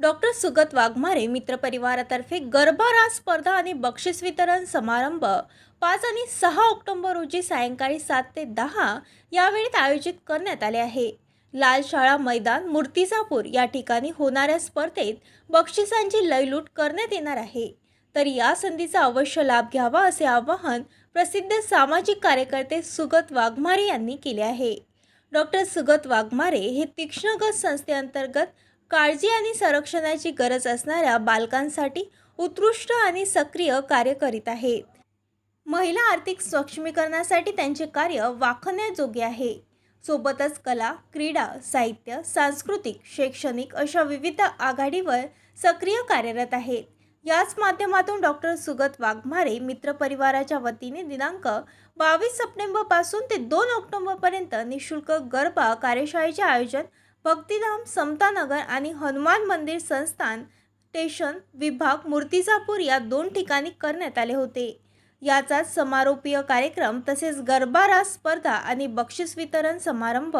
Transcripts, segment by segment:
Doctor Sugat Waghmare मित्रपरिवारातर्फे गरबाराज स्पर्धा आणि बक्षीस वितरण समारंभ पाच आणि सहा ऑक्टोंबर रोजी सायंकाळी सात ते दहा या वेळेत आयोजित करण्यात आले आहे. लाल शाळा मैदान मूर्तिजापूर या ठिकाणी होणाऱ्या स्पर्धेत बक्षिसांची लयलूट करण्यात येणार आहे. तर या संधीचा अवश्य लाभ घ्यावा असे आवाहन प्रसिद्ध सामाजिक कार्यकर्ते सुगत वाघमारे यांनी केले आहे. डॉक्टर सुगत वाघमारे हे तीक्ष्णगत संस्थेअंतर्गत काळजी आणि संरक्षणाची गरज असणाऱ्या बालकांसाठी उत्कृष्ट आणि सक्रिय कार्य करीत आहेत महिला आर्थिक सक्षमीकरणासाठी त्यांचे कार्य वाखण्याजोगे आहे. सोबतच कला क्रीडा साहित्य सांस्कृतिक शैक्षणिक अशा विविध आघाडीवर सक्रिय कार्यरत आहेत. याच माध्यमातून डॉक्टर सुगत वाघमारे मित्रपरिवाराच्या वतीने दिनांक बावीस सप्टेंबरपासून ते दोन ऑक्टोबरपर्यंत निशुल्क गरबा कार्यशाळेचे आयोजन भक्तिधाम समतानगर आणि हनुमान मंदिर संस्थान स्टेशन विभाग मूर्तिजापूर या दोन ठिकाणी करण्यात आले होते. याचाच समारोपीय कार्यक्रम तसेच गरबारा स्पर्धा आणि बक्षीस वितरण समारंभ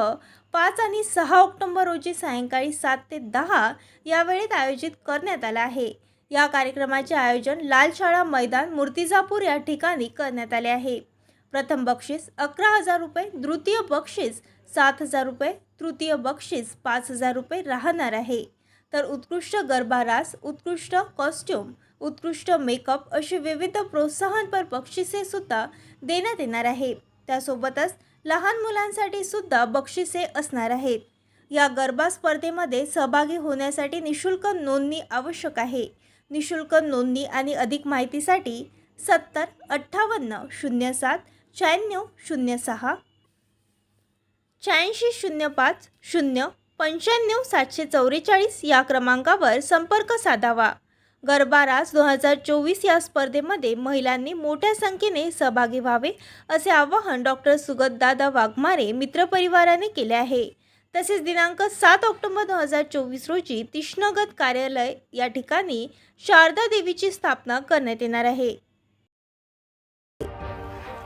पाच आणि सहा ऑक्टोंबर रोजी सायंकाळी सात ते दहा या वेळेत आयोजित करण्यात आला आहे. या कार्यक्रमाचे आयोजन लाल शाळा मैदान मूर्तिजापूर या ठिकाणी करण्यात आले आहे. प्रथम बक्षीस अकरा हजार रुपये द्वितीय बक्षीस सात हजार रुपये तृतीय बक्षीस पाच हजार रुपये राहणार आहे. तर उत्कृष्ट गरबा रास उत्कृष्ट कॉस्ट्युम उत्कृष्ट मेकअप अशी विविध प्रोत्साहनपर बक्षिसे सुद्धा देण्यात येणार आहे. त्यासोबतच लहान मुलांसाठी सुद्धा बक्षिसे असणार आहेत. या गरबा स्पर्धेमध्ये सहभागी होण्यासाठी निशुल्क नोंदणी आवश्यक आहे. निशुल्क नोंदणी आणि अधिक माहितीसाठी सत्तर अठ्ठावन्न शून्य सात शहाण्णव शून्य सहा. शहाऐंशी शून्य पाच शून्य पंच्याण्णव सातशे चौवेचाळीस या क्रमांकावर संपर्क साधावा. गरबारास दोन हजार चोवीस या स्पर्धेमध्ये महिलांनी मोठ्या संख्येने सहभागी व्हावे असे आवाहन डॉक्टर सुगतदादा वाघमारे मित्रपरिवाराने केले आहे. तसेच दिनांक सात ऑक्टोबर दोन हजार चोवीस रोजी तिष्णगत कार्यालय या ठिकाणी शारदा देवीची स्थापना करण्यात येणार आहे.